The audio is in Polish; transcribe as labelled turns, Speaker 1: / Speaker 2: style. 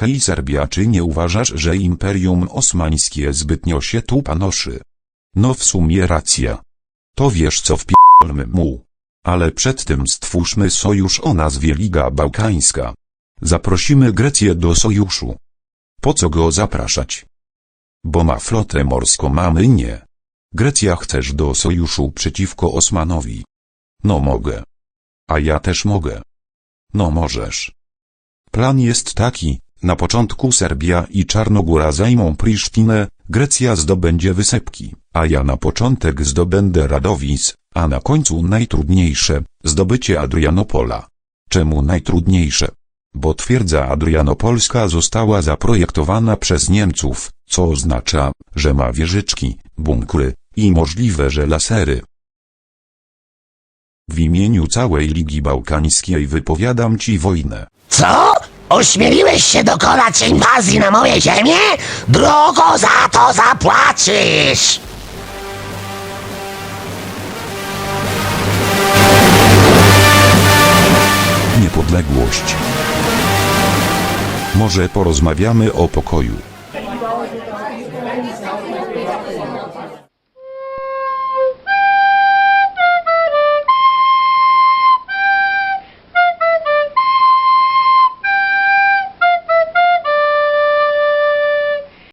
Speaker 1: Hej Serbia czy nie uważasz, że Imperium Osmańskie zbytnio się tu panoszy? No w sumie racja. To wiesz co wpi***lmy mu. Ale przed tym stwórzmy sojusz o nazwie Liga Bałkańska. Zaprosimy Grecję do sojuszu. Po co go zapraszać? Bo ma flotę morską mamy nie. Grecja chcesz do sojuszu przeciwko Osmanowi. No mogę. A ja też mogę. No możesz. Plan jest taki, na początku Serbia i Czarnogóra zajmą Prisztinę, Grecja zdobędzie Wysepki, a ja na początek zdobędę Radowic, a na końcu najtrudniejsze, zdobycie Adrianopola. Czemu najtrudniejsze? Bo twierdza Adrianopolska została zaprojektowana przez Niemców, co oznacza, że ma wieżyczki, bunkry i możliwe, że lasery. W imieniu całej Ligi Bałkańskiej wypowiadam ci wojnę.
Speaker 2: Co? Ośmieliłeś się dokonać inwazji na moje ziemię? Drogo za to zapłacisz!
Speaker 1: Niepodległość. Może porozmawiamy o pokoju.